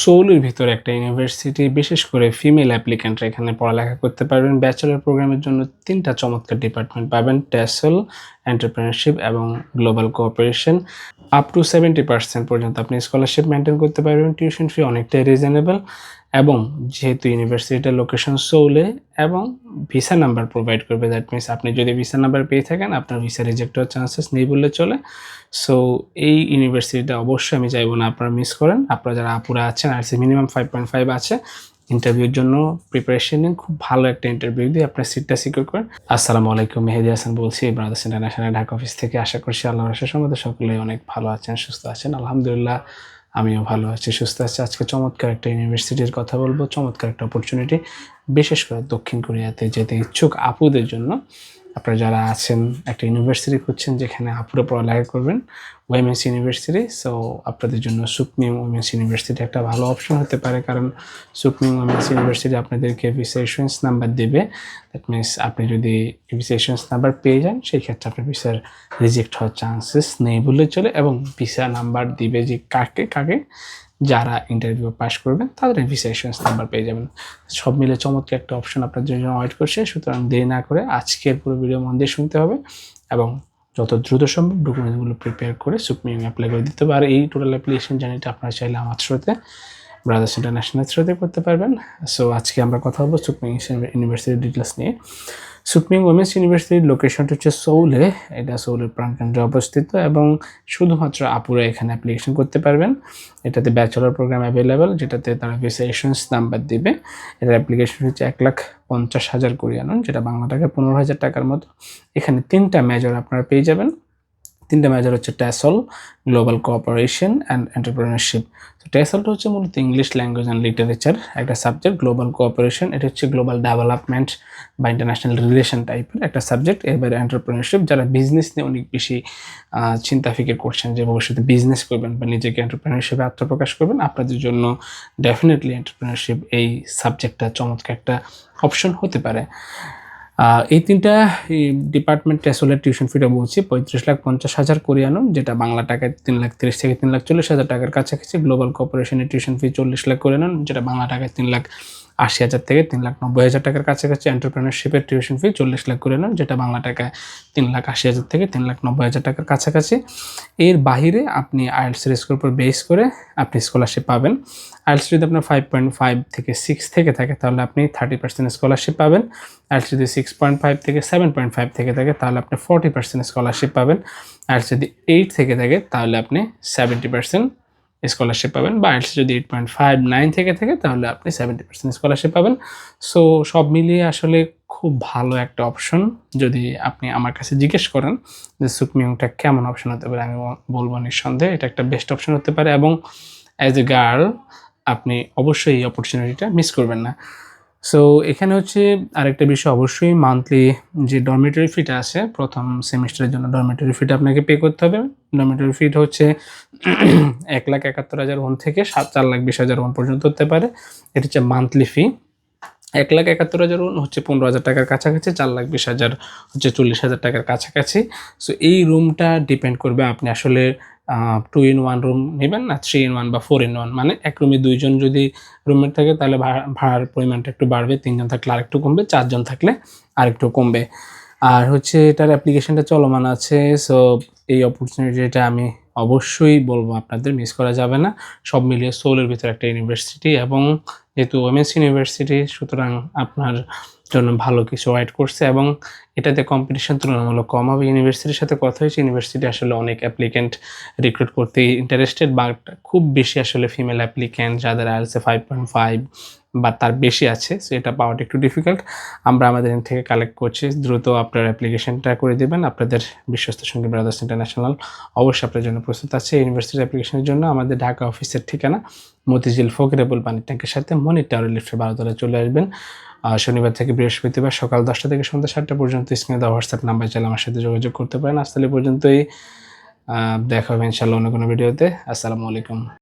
সৌলের ভিতরে একটা ইউনিভার্সিটি বিশেষ করে ফিমেল অ্যাপ্লিক্যান্টরা এখানে পড়ালেখা করতে পারবেন। ব্যাচেলার প্রোগ্রামের জন্য তিনটা চমৎকার ডিপার্টমেন্ট পাবেন টেসল এন্টারপ্রেনারশিপ এবং global cooperation up to seventy percent পর্যন্ত আপনি স্কলারশিপ মেনটেন করতে পারবেন। টিউশন ফি অনেকটাই রিজনেবল এবং যেহেতু ইউনিভার্সিটিটার লোকেশন সৌলে এবং ভিসা নাম্বার প্রোভাইড করবে দ্যাট মিনস আপনি যদি ভিসা নাম্বার পেয়ে থাকেন, আপনার ভিসা রিজেক্ট হওয়ার চান্সেস নেই বললে চলে। সো এই ইউনিভার্সিটিটা অবশ্যই আমি চাইব না আপনারা মিস করেন। আপনারা যারা আপুরা আছেন, আর সি মিনিমাম ফাইভ পয়েন্ট ফাইভ আছে ইন্টারভিউর জন্য প্রিপারেশন নিন। খুব ভালো একটা ইন্টারভিউ দিয়ে আপনার সিটটা সিকিউর করেন। আসসালামু আলাইকুম, মেহেদি হাসান বলছি ব্রাদার্স ইন্টারন্যাশনাল ঢাকা অফিস থেকে। আশা করছি আল্লাহ রসের সম্বন্ধে সকলেই অনেক ভালো আছেন, সুস্থ আছেন। আলহামদুলিল্লাহ আমিও ভালো আছি, সুস্থ আছি। আজকে চমৎকার একটা ইউনিভার্সিটির কথা বলব, চমৎকার একটা অপরচুনিটি বিশেষ করে দক্ষিণ কোরিয়াতে যেতে ইচ্ছুক আপুদের জন্য। আপনারা যারা আছেন, একটা ইউনিভার্সিটি খুঁজছেন, যেখানে আপুরা পড়ালেখা করবেন ওয়েমেন্স ইউনিভার্সিটি সো আপনাদের জন্য সুকমিং ওয়েমেন্স ইউনিভার্সিটি একটা ভালো অপশন হতে পারে, কারণ সুকমিং ওয়েমেন্স ইউনিভার্সিটি আপনাদেরকে ভিসা নাম্বার দেবে। দ্যাট মিনস আপনি যদি ভিসা নাম্বার পেয়ে যান, সেই ক্ষেত্রে আপনার ভিসার রিজেক্ট হওয়ার চান্সেস নেই বললে চলে এবং ভিসা নাম্বার দিবে যে কাকে কাকে যারা ইন্টারভিউ পাস করবেন, তাদের ভিসা ইস্যুয়েন্স নাম্বার পেয়ে যাবেন। সব মিলে চমৎকার একটা অপশন আপনার জন্য ওয়েট করছে। সুতরাং দেরি না করে আজকের পুরো ভিডিও মন দিয়ে শুনতে হবে এবং যত দ্রুত সম্ভব ডকুমেন্টসগুলো প্রিপেয়ার করে সুপ্রিম অ্যাপ্লাই করে দিতে হবে। আর এই টোটাল অ্যাপ্লিকেশন জার্নিটা আপনারা চাইলে আমার থ্রুতে ব্রাদার্স ইন্টারন্যাশনাল থ্রোতে করতে পারবেন। সো আজকে আমরা কথা বলব সুপ্রিম ইউনিভার্সিটির ডিটেলস নিয়ে। সুপ্রিম ওমেন্স ইউনিভার্সিটির লোকেশনটা হচ্ছে সৌলে এটা সৌলের প্রাণকেন্দ্রে অবস্থিত এবং শুধুমাত্র আপুরা এখানে অ্যাপ্লিকেশন করতে পারবেন। এটাতে ব্যাচেলর প্রোগ্রাম অ্যাভেলেবেল যেটাতে তারা ভিসাইশনস নাম্বার দিবে। এটার অ্যাপ্লিকেশন হচ্ছে এক লাখ পঞ্চাশ হাজার কোরিয়ান যেটা বাংলা টাকায় পনেরো হাজার টাকার মতো। এখানে তিনটা মেজর আপনারা পেয়ে যাবেন। তিনটা মেজর হচ্ছে TESOL global cooperation and entrepreneurship তো ট্যাসলটা হচ্ছে মূলত ইংলিশ ল্যাঙ্গুয়েজ অ্যান্ড লিটারেচার একটা সাবজেক্ট গ্লোবাল কোঅপারেশন এটা হচ্ছে গ্লোবাল ডেভেলপমেন্ট বা ইন্টারন্যাশনাল রিলেশন টাইপের একটা সাবজেক্ট এবারে এন্টারপ্রেনারশিপ যারা বিজনেস নিয়ে অনেক বেশি চিন্তা ফিকির করছেন যে ভবিষ্যতে বিজনেস করবেন বা নিজেকে এন্টারপ্রেনারশিপে আত্মপ্রকাশ করবেন, আপনাদের জন্য ডেফিনেটলি এন্টারপ্রেনারশিপ এই সাবজেক্টটা চমৎকার একটা অপশন হতে পারে। এই তিনটা ডিপার্টমেন্ট আসলে টিউশন ফিটা বলছি, পঁয়ত্রিশ লাখ পঞ্চাশ হাজার করে কোরিয়ানো যেটা বাংলা টাকায় তিন লাখ তিরিশ থেকে তিন লাখ চল্লিশ হাজার টাকার কাছাকাছি গ্লোবাল কর্পোরেশনের টিউশন ফি চল্লিশ লাখ করে কোরিয়ানো যেটা বাংলা টাকায় তিন লাখ আশি হাজার থেকে তিন লাখ নব্বই হাজার টাকার কাছাকাছি এন্টারপ্রেনারশিপের টিউশন ফি চল্লিশ লাখ করে নেন, যেটা বাংলা টাকায় তিন লাখ আশি হাজার থেকে তিন লাখ নব্বই হাজার টাকার কাছাকাছি। এর বাহিরে আপনি আইএলসের স্কোর উপর বেস করে আপনি স্কলারশিপ পাবেন। আইএলস যদি আপনার ফাইভ পয়েন্ট ফাইভ থেকে সিক্স থেকে থাকে, তাহলে আপনি থার্টি পার্সেন্ট স্কলারশিপ পাবেন। আইএলস যদি সিক্স পয়েন্ট ফাইভ থেকে সেভেন পয়েন্ট ফাইভ থেকে থাকে, তাহলে আপনি ফর্টি পার্সেন্ট স্কলারশিপ পাবেন। আইএলস যদি এইট থেকে থাকে, তাহলে আপনি সেভেন্টি পার্সেন্ট স্কলারশিপ পাবেন বা আইএলস যদি এইট পয়েন্ট ফাইভ নাইন থেকে থাকে, তাহলে আপনি সেভেন্টি পার্সেন্ট স্কলারশিপ পাবেন। সো সব মিলিয়ে আসলে খুব ভালো একটা অপশন যদি আপনি আমার কাছে জিজ্ঞেস করেন যে সুকমিংটা কেমন অপশন হতে পারে? আমি বলব নিঃসন্দেহে, এটা একটা বেস্ট অপশন হতে পারে এবং অ্যাজ এ গার্ল আপনি অবশ্যই এই অপরচুনিটিটা মিস করবেন না। সো এখানে হচ্ছে আরেকটা বিষয় অবশ্যই মান্থলি যে ডরমেটরি ফিটা আছে, প্রথম সেমিস্টারের জন্য ডরমেটরি ফিটা আপনাকে পে করতে হবে। ডরমেটরি ফিটা হচ্ছে এক লাখ একাত্তর হাজার ওয়ান থেকে সাত, চার লাখ বিশ হাজার ওয়ান পর্যন্ত হতে পারে। এটা হচ্ছে মান্থলি ফি এক লাখ একাত্তর হাজার ওয়ান হচ্ছে পনেরো হাজার টাকার কাছাকাছি, চার লাখ বিশ হাজার হচ্ছে চল্লিশ হাজার টাকার কাছাকাছি। সো এই রুমটা ডিপেন্ড করবে আপনি আসলে টু ইন ওয়ান রুম নেবেন না থ্রি ইন ওয়ান বা ফোর ইন ওয়ান মানে এক রুমে দুইজন যদি রুমমেট থাকে, তাহলে ভাড়া- ভাড়ার পরিমাণটা একটু বাড়বে, তিনজন থাকলে আরেকটু কমবে, চারজন থাকলে আরেকটু কমবে। আর হচ্ছে এটার অ্যাপ্লিকেশনটা চলমান আছে সো এই অপরচুনিটিটা আমি অবশ্যই বলব আপনাদের মিস করা যাবে না। সব মিলিয়ে সোলের ভিতরে একটা ইউনিভার্সিটি এবং যেহেতু ওমেন্স ইউনিভার্সিটি সুতরাং আপনার জন্য ভালো কিছু ওয়াইড করছে এবং এটাতে কম্পিটিশন তুলনামূলক কম হবে। ইউনিভার্সিটির সাথে কথা হয়েছে ইউনিভার্সিটি আসলে অনেক অ্যাপ্লিকেন্ট রিক্রুট করতে ইন্টারেস্টেড বাট খুব বেশি আসলে ফিমেল অ্যাপ্লিকেন্ট যাদের আইএলসে ফাইভ পয়েন্ট ফাইভ বা তার বেশি আছে সো এটা পাওয়াটা একটু ডিফিকাল্ট আমরা আমাদের এখান থেকে কালেক্ট করছি। দ্রুত আপনার অ্যাপ্লিকেশনটা করে দেবেন। আপনাদের বিশ্বস্ত সঙ্গে ব্রাদার্স ইন্টারন্যাশনাল অবশ্যই আপনার জন্য প্রস্তুত আছে। ইউনিভার্সিটির অ্যাপ্লিকেশনের জন্য আমাদের ঢাকা অফিসের ঠিকানা মতিঝিল ফকিরেবল পানির ট্যাঙ্কের সাথে মনির টাওয়ার লিফ্টের বারোতলায় চলে আসবেন। শনিবার থেকে বৃহস্পতিবার সকাল দশটা থেকে সন্ধ্যা সাতটা পর্যন্ত স্ক্রিনে দেওয়া হোয়াটসঅ্যাপ নাম্বার চাইলে আমার সাথে যোগাযোগ করতে পারেন। আজ তাহলে পর্যন্তই। দেখা হবে ইনশাল্লাহ অন্য কোনো ভিডিওতে। আসসালামু আলাইকুম।